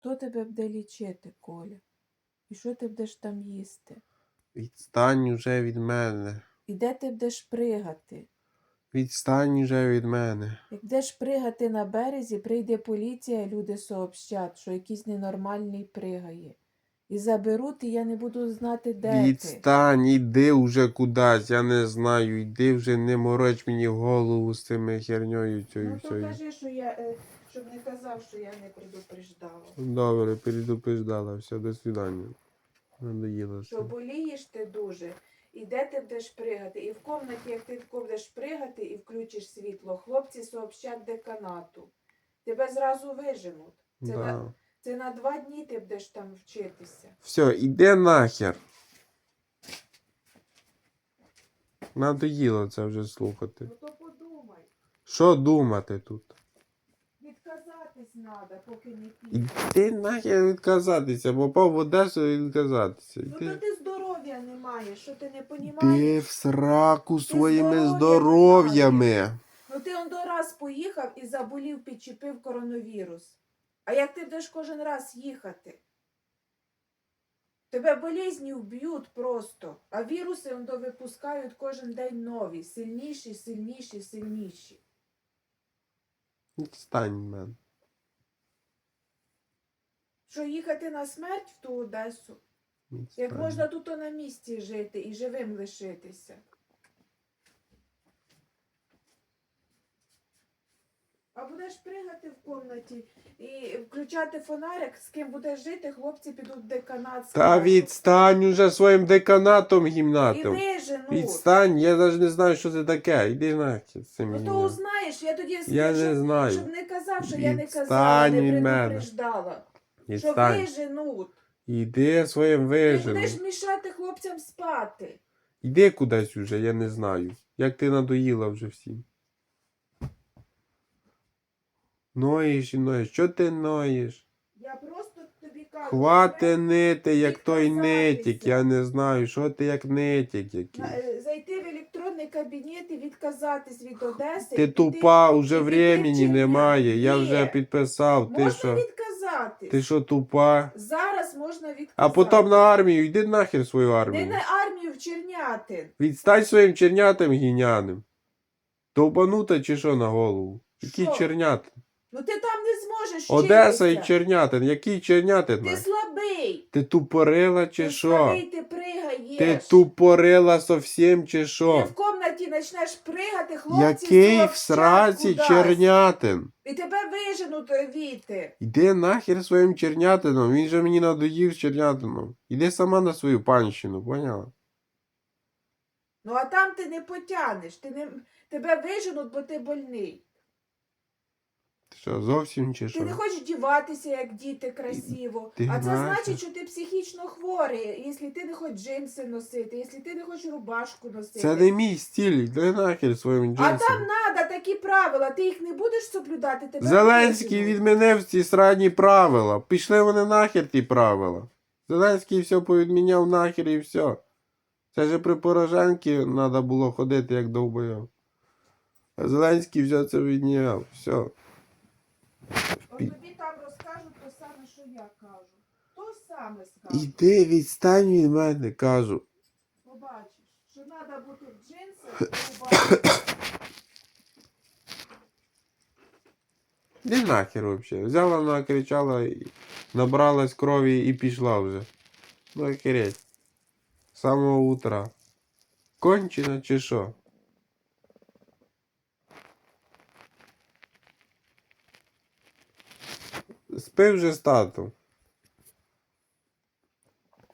Хто тебе буде лічити, Коля? І що ти будеш там їсти? Відстань уже від мене. І де ти будеш пригати? Відстань уже від мене. Як будеш пригати на березі, прийде поліція, люди сообщать, що якийсь ненормальний пригає. І заберуть, і я не буду знати, де ти. Відстань, іди вже кудись, я не знаю. Іди вже не мороч мені голову з цими херньою цією Ну то всьою. кажи, що я, е, щоб не казав, що я не предупреждала. Добре, предупреждала. Все, до свидання. Надоїло Що все. болієш ти дуже, і де ти будеш пригати? І в комнаті, як ти будеш пригати і включиш світло, хлопці сообщать деканату. Тебе зразу виженуть. Це, Да. на, це на два дні ти будеш там вчитися. Все, іди нахер. Надоїло це вже слухати. Ну то подумай, Що думати тут? Відказатись треба, поки не пізно. Іди нахер відказатися, попав в Одесу і відказатися. Ну то Іди. ти здоров'я не маєш, що ти не Ти понімаєш? в сраку своїми здоров'я здоров'ями. Ну ти он до раз поїхав і заболів, підчепив коронавірус. А як ти будеш кожен раз їхати? Тебе болезні вб'ють просто, а віруси он до випускають кожен день нові, сильніші, сильніші, сильніші. Відстань від мене. Що їхати на смерть в ту Одесу? Як можна тут на місці жити і живим лишитися? А будеш пригати в комнаті і включати фонарик, з ким будеш жити, хлопці підуть в деканат. Та відстань уже своїм деканатом гімнатом. виженуть. Відстань, я навіть не знаю, що це таке. Іди нахер з цим Ну то гімнатом. узнаєш, я тоді скажу, Я не щоб, знаю. щоб не казав, що я не казала, Відстань не мене. предупреждала. Що Відстань. виженуть. Іди своїм Ти виженом. будеш мішати хлопцям спати. Іди кудись уже, я не знаю. Як ти надоїла вже всім. Ноєш і ноєш. Що ти ноєш? Я просто тобі кажу. Хвати нити, як той нитік, я не знаю, що ти як нитік який. на- е, Зайти в електронний кабінет і відказатись від Одеси. і Ти піти- тупа, уже і піти времени вчитися. немає. Я вже підписав. Ти Можна що? відказатись. Ти що тупа? Зараз можна відказати. А потім на армію, йди нахер свою Не армію. на армію в Чернятин. Відстань своїм чернятим гіняним. Довбанута чи що на голову? Який Що? чернятин? Ну ти там не зможеш Одеса і вчитися. чернятин. Який чернятин? Ти нахер? слабий. Ти тупорила чи ти що? слабий, ти пригаєш. Ти тупорила совсем чи Ти що? в комнаті почнеш пригати, хлопці Який в сраці чернятин? І тебе виженуть е, віти. Іди нахер своїм чернятином, він же мені надоїв з чернятином. Іди сама на свою панщину, поняла? Ну а там ти не потянеш. Ти не... Тебе виженуть, бо ти больний. Що, зовсім чи Ти не хочеш діватися, як діти, красиво. Ти а це Настя. значить, що ти психічно хворий, якщо ти не хочеш джинси носити, якщо ти не хочеш рубашку носити. Це не мій стиль, йди нахер своїм А там треба такі правила, ти їх не будеш соблюдати, тебе Зеленський відмінив ці срані правила. Пішли вони нахер ті правила. Зеленський все повідміняв нахер і все. Це же при Порошенки треба було ходити як довбойов. А Зеленський все це відміняв. Все. От тобі там розкажуть те саме, що я кажу. То саме скажу. Іди відстань від мене, кажу. Побачиш, що треба бути в джинсах, рубашці. Іди нахер взагалі. Взяла, накричала, набралась крові і пішла вже. Ну охереть. З самого утра. Кончена чи що? Спи вже з татом.